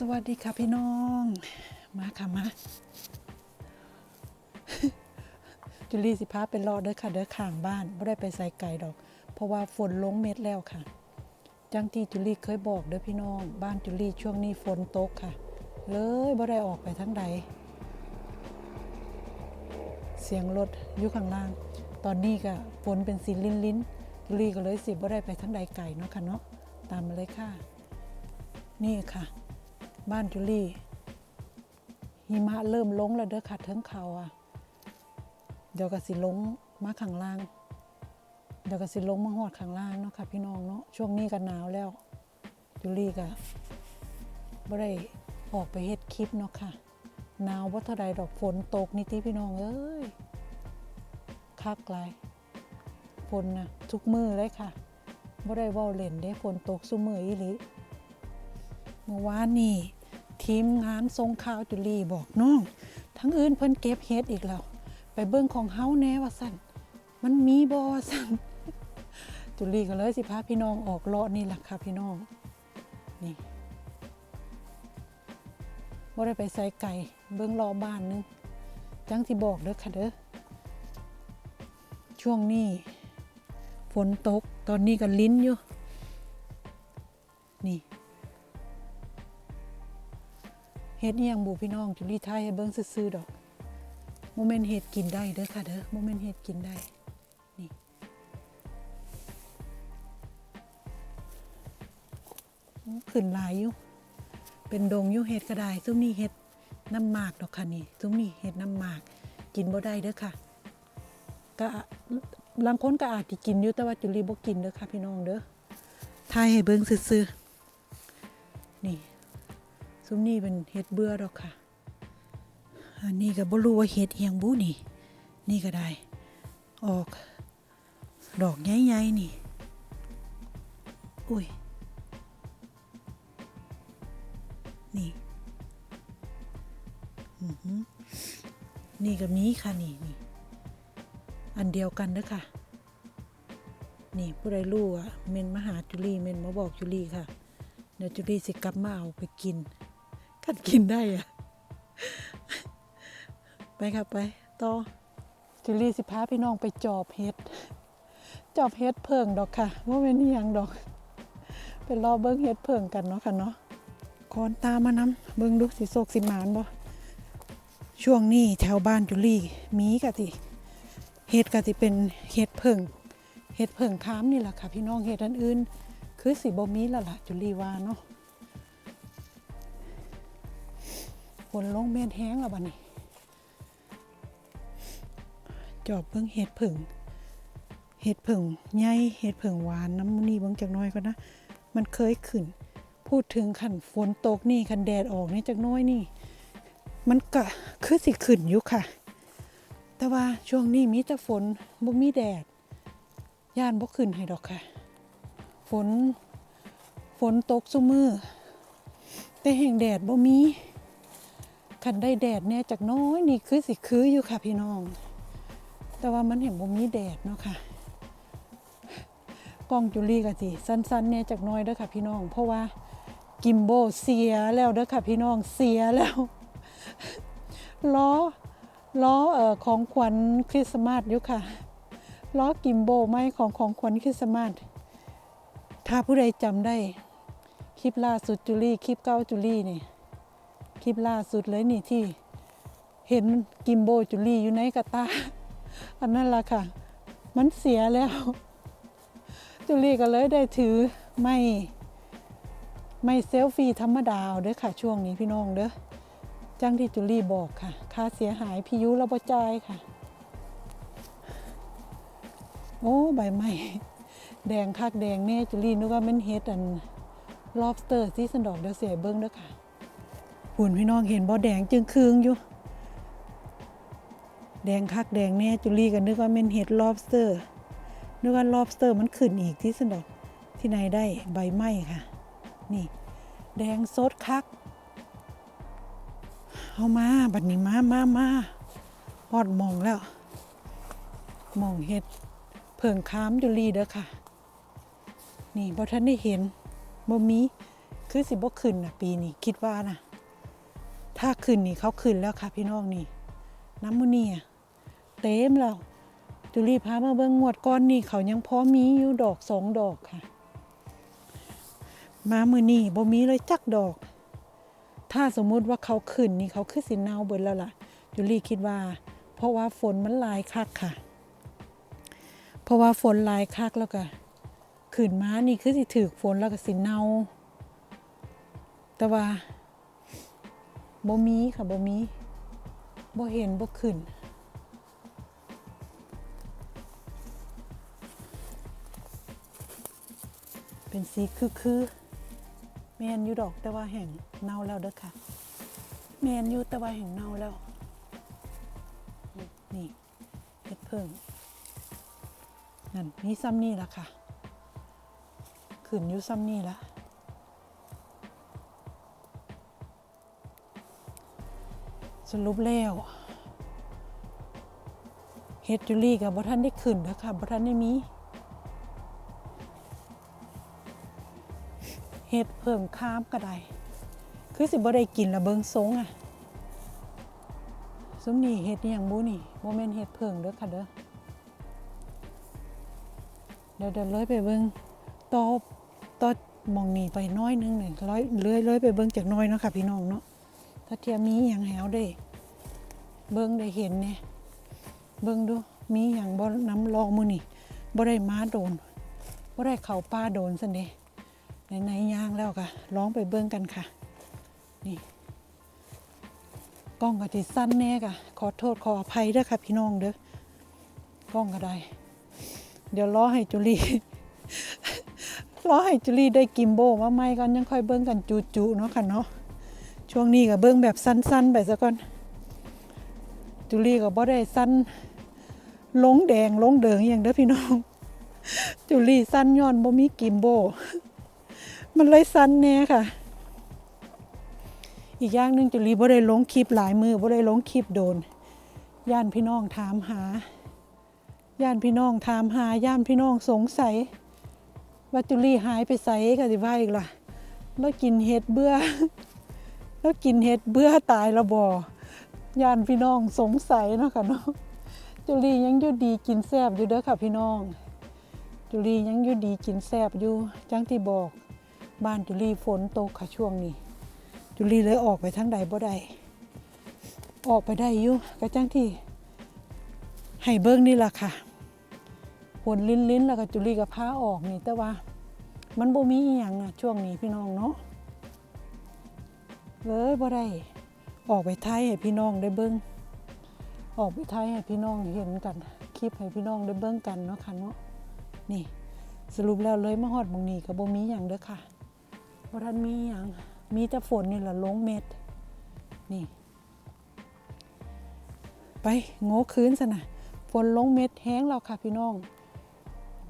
สวัสดีค่ะพี่น้อง มาค่ะมาจุลีสิพาเป็นรอเด้อค่ะ เด้อข้างบ้านไม่ได้ไปใส่ไก่ดอก เพราะว่าฝนลงเม็ดแล้วค่ะ จังที่จุลีเคยบอกเด้อพี่น้อง บ้านจุลีช่วงนี้ฝนตกค่ะ เลยบ่ได้ออกไปทั้งใด เสียงรถอยู่ข้างล่าง ตอนนี้ก็ฝนเป็นสีลิ้นลิ้นจุลีก็เลยสิบ่ได้ไปทั้งใดไก่เนาะค่ะเนาะตามมาเลยค่ะ นี่ค่ะ บ้านจุลี่หิมะเริ่มลงแล้วเด้อค่ะเทิงเขาอะ เดี๋ยวก็สิลงมาข้างล่าง เดี๋ยวก็สิลงมาหอดข้างล่างเนาะค่ะพี่น้องเนาะช่วงนี้ก็หนาวแล้วจุลี่ก็บ่ได้ออกไปเฮ็ดคลิปเนาะค่ะหนาวบ่เท่าใดดอกฝนตกนี่ติพี่น้องเอ้ยคักหลายฝนนะทุกมือเลยค่ะบ่ได้เว้าเล่นเด้ฝนตกซุมืออีหลีเมื่อวานนี่ ทีมงานทรงข่าวจุลีบอกน้อง ทั้งอื่นเพิ่นเก็บเฮ็ดอีกแล้ว ไปเบิ่งของเฮาแน่ว่าสั่นมันมีบ่ว่าสั่นจุลีก็เลยสิพาพี่น้องออกเลาะนี่แหละค่ะพี่น้องนี่บ่ได้ไปใส่ไก่เบิ่งรอบ้านนึงจังสิบอกเด้อค่ะเด้อช่วงนี้ฝนตกตอนนี้ก็ลิ้นอยู่นี่ เฮ็ดอีหยังบูพี่น้องจุลีไทยให้เบิ่งซื่อๆดอกโมเมนต์เฮ็ดกินได้เด้อค่ะเด้อโมเมนต์เฮ็ดกินได้นี่ขึ้นลายอยู่เป็นดงอยู่เฮ็ดก็ได้ซุ้มนี้เฮ็ดน้ำหมากดอกค่ะนี่ซุ้มนี้เฮ็ดน้ำหมากกินบ่ได้เด้อค่ะก็บางคนก็อาจสิกินอยู่แต่ว่าจุลีบ่กินเด้อค่ะพี่น้องเด้อทายให้เบิ่งซื่อๆนี่ ซุ้มนี่เป็นเห็ดเบื่อดอกค่ะ อันนี้ก็บ่รู้ว่าเห็ดเอียงบุนี่ นี่ก็ได้ ออก ดอกใหญ่ๆนี่ อุ้ย นี่อือหือนี่ก็มีค่ะนี่นี่อันเดียวกันเด้อค่ะ นี่ผู้ใดรู้อะเมนมาหาจุลีเมนมาบอกจุลีค่ะ เดี๋ยวจุลีสิกลับมาเอาไปกิน กัดกินได้อะไปครับไปต่อจุลีสิพาพี่น้องไปจอบเฮ็ด จอบเฮ็ดเพิงดอกค่ะว่าเป็นอหยังดอกไปรอเบิ้งเฮ็ดเพิงกันเนาะค่ะเนาะคอนตามมานำเบิ้งดูสิโศกสิหมานบ่ช่วงนี้แถวบ้านจุลีมีกะติเฮ็ดกะติเป็นเฮ็ดเพิงเฮ็ดเพิงค้ามนี่แหละค่ะ พี่น้องเฮ็ดอันอื่น คือสิบ่มีแล้วล่ะจุลีว่าเนาะ นลงเม็ดแห้งแล้วบัดนี้ จอบเบิ่งเห็ดผึ่งเห็ดผึ่งใหญ่เห็ดผึ่งหวานน้ำมันนี่บิ่งจักน้อยก็นะ มันเคยขึ้น พูดถึงขันฝนตกนี่ขันแดดออกนี่จักน้อยนี่ มันก็คือสิขึ้นอยู่ค่ะ แต่ว่าช่วงนี้มีแต่ฝนบ่มีแดด ย่านบ่ขึ้นให้ดอกค่ะ ฝนฝนตกซุมือแต่แห่งแดดบ่มี คันได้แดดเนี่ยจากน้อยนี่คือสิคืออยู่ค่ะพี่น้อง แต่ว่ามันเห็นบ่มีแดดเนาะค่ะกล้องจุลีก็สิสั้นๆเนี่ยจากน้อยเด้อค่ะพี่น้อง เพราะว่ากิมโบเสียแล้วเด้อค่ะพี่น้องเสียแล้วล้อล้อเอ่อของขวัญคริสต์มาสอยู่ค่ะล้อกิมโบไม่ของของขวัญคริสต์มาสถ้าผู้ใดจำได้ คลิปล่าสุดจุลีคลิปเก้าจุลีนี่ คลิปล่าสุดเลยนี่ที่ เห็นกิมโบจุลี่อยู่ในกระตา อันนั้นล่ะค่ะ มันเสียแล้ว จุลี่ก็เลยได้ถือไม่ไม่เซลฟี่ธรรมดาเอาเด้อค่ะ ช่วงนี้พี่น้องเด้อจ้างที่จุลี่บอกค่ะ ค่าเสียหายพิยุระบจายค่ะ โอ้ใบไม้แดงคักแดงแน่จุลี่นึกว่ามันเฮ็ดอัน lobster ที่สันดอกเดี๋ยวเสียเบิ้งเด้อค่ะ หุ่นพี่น้องเห็นบ่แดงจึงคืงอยู่ แดงคักแดงแน่จุลีกันนึกว่าเป็นเห็ด lobster นึกว่า lobster มันขึ้นอีกที่สนดอกที่ไหนได้ใบไม้ค่ะ นี่ แดงสดคักเอามาบัดนี้มามามาฮอดมองแล้ว มองเห็ดเผิงค้ามจุลีเด้อค่ะ นี่บ่ทันได้เห็นบ่มีคือสิบ่ขึ้นนะปีนี้คิดว่านะ ถ้าขึ้นนี่เขาขึ้นแล้วค่ะพี่น้องนี่ น้ำมูนี่อะเต็มแล้วจุลีพามาเบิ่งงวดก้อนนี่เขายังพอมีอยู่ดอกสองดอกค่ะ มามือนี่บ่มีเลยจักดอก ถ้าสมมุติว่าเขาขึ้นนี่เขาคือสินเนาเบิดแล้วล่ะจุลีคิดว่า เพราะว่าฝนมันลายคักค่ะ เพราะว่าฝนลายคักแล้วก็ขึ้นมานี่คือสิถือฝนแล้วก็สินเนาแต่ว่า บ่มีค่ะบ่มีบ่เห็นบ่ขึ้น เป็นสีคือคือแมนอยู่ดอกแต่ว่าแห่งเน่าแล้วเด้อค่ะแมนอยู่แต่ว่าแห่งเน่าแล้ว นี่เห็ดเพิ่งนั่นมีซ้ำนี่ละค่ะ ขึ้นอยู่ซ้ำนี่ละ รุปแล้วเฮดจูลี่กับบ่ทันได้ขึ้นนะคะบ่ทันได้มีเฮดเพิ่มข้ามก็ได้คือสิบ่ได้กินละเบิงทรงอะซุมนี่เฮ็ดอย่างบูนี่บ่แม่นเฮ็ดเพิ่งเด้อค่ะเด้อเดี๋ยวเดี๋ยวเลยไปเบิงต่อต่อมองนี่ไปน้อยนึงหนี่ร้อยเลื่อยเลยไปเบิงจากน้อยเนาะค่ะพี่น้องเนาะ ถ้าเทียมมีอย่างแหวได้เบิ่งได้เห็นเนี่ยเบิ่งดูมีอย่างบ่น้ำรองมือนี่บ่ได้ม้าโดนบ่ได้เข่าป้าโดนสันเดในในย่างแล้วก็ร้องไปเบิ่งกันค่ะ นี่กล้องก็ติสั้นแน่กะขอโทษขออภัยเด้อค่ะพี่น้องเด้อกล้องก็ได้ เดี๋ยวรอให้จุลีรอให้จุลีได้กิมโบว่าไม่กันยังค่อยเบิ่งกันจูๆเนาะค่ะเนาะ ช่วงนี้ก็เบิ่งแบบสั้น ๆ ไปซะก่อนจุลีก็บ่ได้สั้นลงแดงลงเดิงอย่างเด้อพี่น้อง จุลีสั้นย้อนบ่มีกิมโบ มันเลยสั้นแน่ค่ะ อีกอย่างหนึ่งจุลีบ่ได้ลงคลิปหลายมือบ่ได้ลงคลิปโดน ย่านพี่น้องถามหา ย่านพี่น้องถามหา ย่านพี่น้องสงสัย ว่าจุลีหายไปไสก็สิว่าอีกล่ะแล้วกินเห็ดเบื่อ แล้วกินเห็ดเบื่อตายละบ่ย่านพี่น้องสงสัยเนาะค่ะเนาะจุลียังอยู่ดีกินแซบอยู่เด้อค่ะพี่น้อง จุลียังอยู่ดีกินแซบอยู่จังที่บอกบ้านจุลีฝนตกค่ะช่วงนี้ จุลีเลยออกไปทางใดบ่ได้ออกไปได้อยู่ก็จังที่ให้เบิ่งนี่ล่ะค่ะฝนลิ้นลิ้นแล้วก็จุลีก็พาออกนี่แต่ว่า มันบ่มีอีหยังอะช่วงนี้พี่น้องเนาะ เลยบ่ได้ออกไปไทยให้พี่น้องได้เบิ้งออกไปไทยให้พี่น้องเห็นกัน คลิปให้พี่น้องได้เบิ้งกันเนาะค่ะเนาะนี่สรุปแล้วเลยมาฮอดบางนี้ก็บ่มีหยังเด้อค่ะบ่ทันมีหยังมีแต่ฝนนี่แหละลงเม็ด นี่ ไปโง่คืนซะนะฝนลงเม็ดแห้งแล้วค่ะพี่น้อง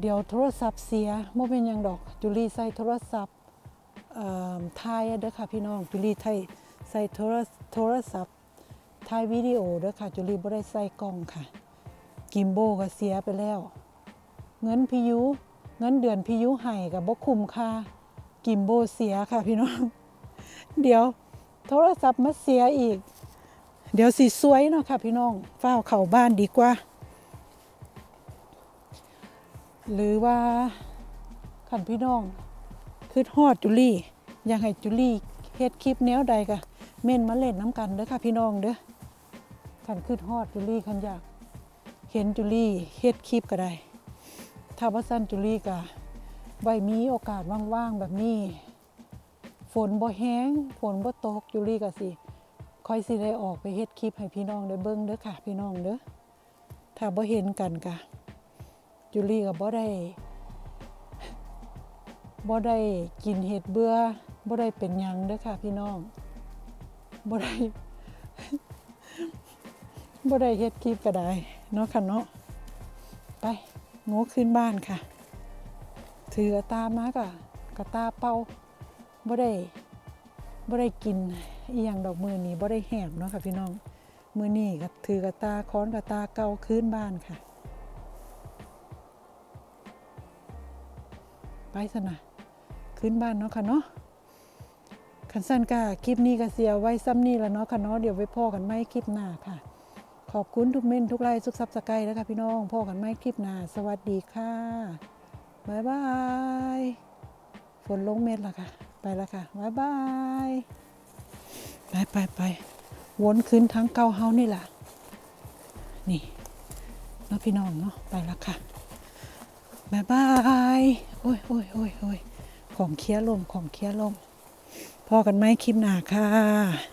เดี๋ยวโทรศัพท์เสียบ่เป็นหยังดอก จุลีใส่โทรศัพท์ ถ่ายเด้อค่ะพี่น้องจุลีไทยใส่โทรศัพท์ถ่ายวิดีโอเด้อค่ะจุลีบ่ได้ใส่กล้องค่ะ กิมโบก็เสียไปแล้ว เงินพิยุเงินเดือนพิยุให้กับบ่คุมค่ากิมโบเสียค่ะพี่น้อง เดี๋ยวโทรศัพท์มาเสียอีก เดี๋ยวสิสวยเนาะค่ะพี่น้องฝ้าเข้าบ้านดีกว่า หรือว่าขันพี่น้อง คือฮอดจุลี่อยากให้จุลี่เฮ็ดคลิปแนวใดก็เม่นมาเล่นน้ำกันเด้อค่ะพี่น้องเด้อคันคือฮอดจุลี่คันอยากเห็นจุลี่เฮ็ดคลิปก็ได้ ถ้าว่าสั้นจุลี่ก็ไว้มีโอกาสว่างๆแบบนี้ ฝนบ่แห้งฝนบ่ตกจุลี่ก็สิคอยสิได้ออกไปเฮ็ดคลิปให้พี่น้องได้เบิ่งเด้อค่ะ พี่น้องเด้อถ้าบ่เห็นกันก็จุลี่ก็บ่ได้ บ่ได้กินเห็ดเบื่อบ่ได้เป็นยังเด้อค่ะพี่น้องบ่ได้บ่ได้เฮ็ดคลิปก็ได้เนาะค่ะเนาะไปโง่ขึ้นบ้านค่ะ ถือกระตามากะกะตาเป่าบ่ได้บ่ได้กินอีหยังดอกมือนี้บ่ได้แหบเนาะค่ะพี่น้องมือนี้ก็ถือกะตาค้อนกะตาเก่าขึ้นบ้านค่ะ ไปสนะ ขึ้นบ้านเนาะค่ะเนาะคันสั้นก็คลิปนี้ก็เสียไว้ซ้ำนี่แล้วเนาะค่ะเนาะเดี๋ยวไว้พ่อกันไม่คลิปหน้าค่ะ ขอบคุณทุกเม่นทุกไลค์ทุกซับสไครต์แล้วค่ะพี่น้องพ่อกันไม่คลิปหน้า สวัสดีค่ะบายบายฝนลงเม็ดละค่ะ ไปล้วค่ะบายบายไปไปไปวนขึ้นทั้งเกาเฮานี่แหละนี่เนาะพี่น้องเนาะไปล้วค่ะบายบายโอ้ยโอ้ยโอ้ยโอ้ย ของเคี้ยวลมของเคี้ยวลมพอกันไหมคลิปหนาค่ะ